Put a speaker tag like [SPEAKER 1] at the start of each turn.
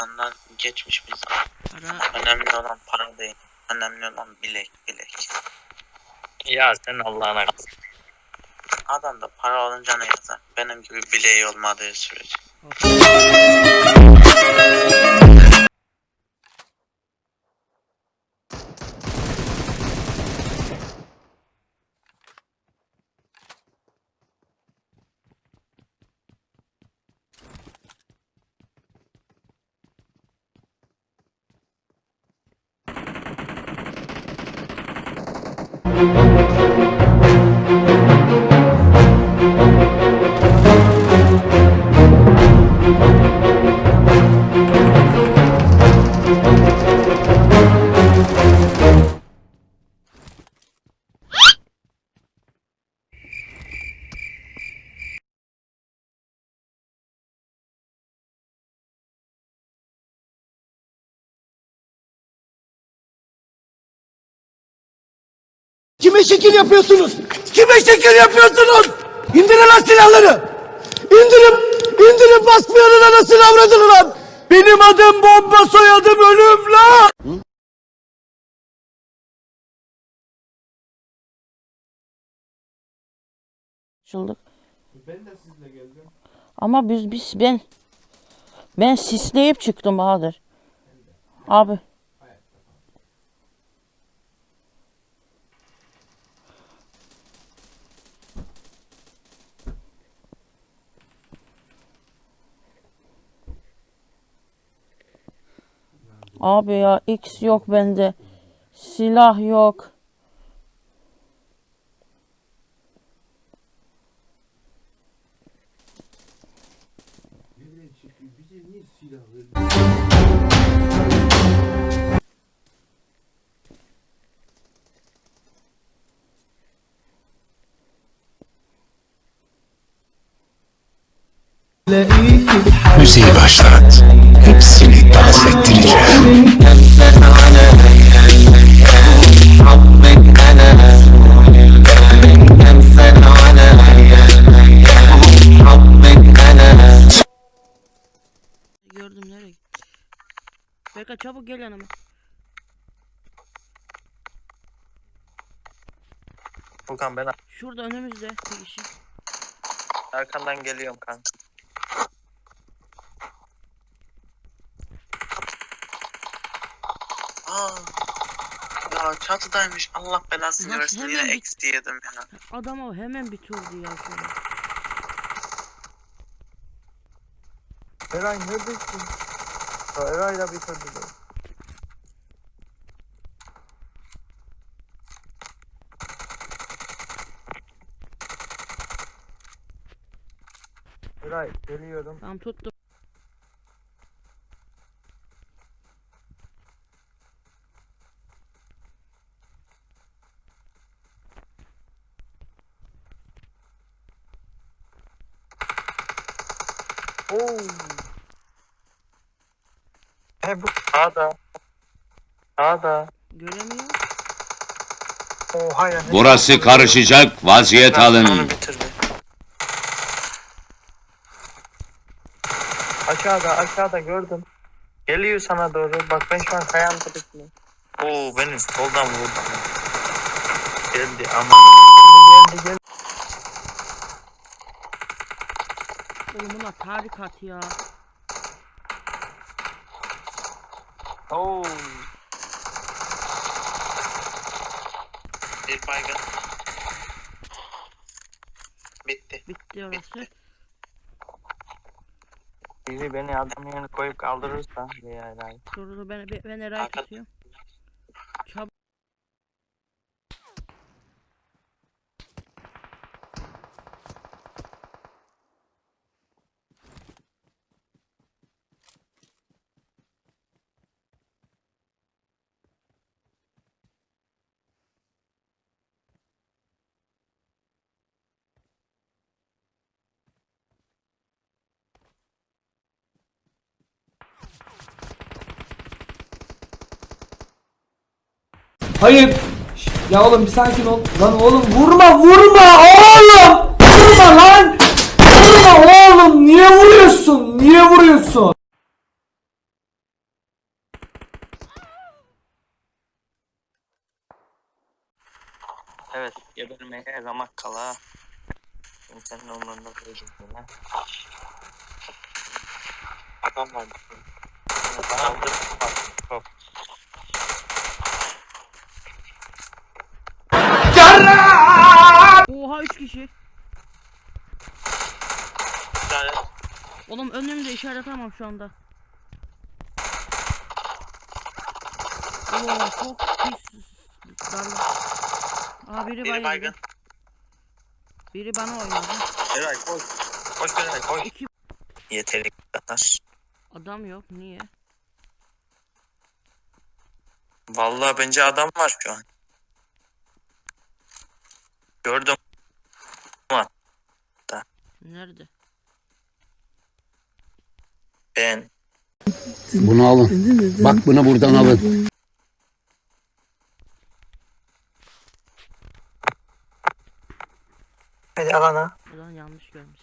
[SPEAKER 1] Ramazan'dan geçmiş biz.
[SPEAKER 2] Para
[SPEAKER 1] Önemli olan para değil. Önemli olan bilek bilek.
[SPEAKER 3] Ya sen Allah'ına
[SPEAKER 1] Adam da para olunca ne yazar? Benim gibi bileği olmadığı sürece. Thank you.
[SPEAKER 4] Kime şekil yapıyorsunuz? Kime şekil yapıyorsunuz? İndirin lan silahları! İndirin! İndirin basmayanın anasını avradını lan! Benim adım bomba soyadım ölüm lan!
[SPEAKER 2] Açıldık. Ama biz biz ben ben sisleyip çıktım Bahadır. Abi. Abi ya X yok bende. Silah yok.
[SPEAKER 5] Müziği başlat. Hepsini dans ettireceğim.
[SPEAKER 2] Gördüm nereye gitti? Beka çabuk gel yanıma.
[SPEAKER 3] Furkan ben
[SPEAKER 2] Şurada önümüzde bir kişi.
[SPEAKER 3] arkandan geliyorum kanka.
[SPEAKER 1] Aa. Çatıdaymış. Allah belasını
[SPEAKER 2] Bak,
[SPEAKER 1] versin. Yine
[SPEAKER 2] hemen bir-
[SPEAKER 1] eksi yedim ya.
[SPEAKER 2] Adam o hemen bitirdi ya şöyle.
[SPEAKER 3] Eray neredesin? Ya Eray'la bitirdi de. Eray geliyorum.
[SPEAKER 2] Tamam tuttum.
[SPEAKER 3] Oo. E bu sağda. Sağda.
[SPEAKER 2] Göremiyor.
[SPEAKER 3] Oha ya.
[SPEAKER 5] Burası karışacak. Vaziyet
[SPEAKER 1] Onu
[SPEAKER 5] alın.
[SPEAKER 1] bitirdi.
[SPEAKER 3] Aşağıda aşağıda gördüm. Geliyor sana doğru. Bak ben şu an kayanın tepesindeyim. Oo beni soldan vurdu. Geldi aman. Geldi geldi.
[SPEAKER 2] Oğlum bunlar tarikat ya.
[SPEAKER 3] Oo.
[SPEAKER 1] Bir baygın. Bitti.
[SPEAKER 2] Bitti orası.
[SPEAKER 3] Biri beni adamın yanına koyup kaldırırsa veya Eray.
[SPEAKER 2] Dur dur ben, ben, ben
[SPEAKER 1] Arka-
[SPEAKER 2] tutuyorum.
[SPEAKER 4] Hayır. Ya oğlum bir sakin ol. Lan oğlum vurma vurma oğlum. Vurma lan. Vurma oğlum. Niye vuruyorsun? Niye vuruyorsun?
[SPEAKER 3] Evet, gebermeye ramak kala. İnsanın umurunda değil yine.
[SPEAKER 1] Adam var.
[SPEAKER 3] Adam var. Çok.
[SPEAKER 2] Oha 3 kişi.
[SPEAKER 1] İşaret.
[SPEAKER 2] Oğlum önümde işaret atamam şu anda. Oo çok pis. Darla. Aa biri,
[SPEAKER 1] Biri
[SPEAKER 2] bayıldı.
[SPEAKER 1] baygın.
[SPEAKER 2] Biri bana oynadı.
[SPEAKER 3] Eray koş. Koş Eray koş.
[SPEAKER 2] İki
[SPEAKER 3] Yeteri kadar.
[SPEAKER 2] adam yok. Niye?
[SPEAKER 3] Vallahi bence adam var şu an. Gördüm.
[SPEAKER 2] Nerede?
[SPEAKER 3] Ben.
[SPEAKER 5] Bunu alın. Bak bunu buradan alın.
[SPEAKER 3] Hadi alana.
[SPEAKER 2] Ulan yanlış görmüş.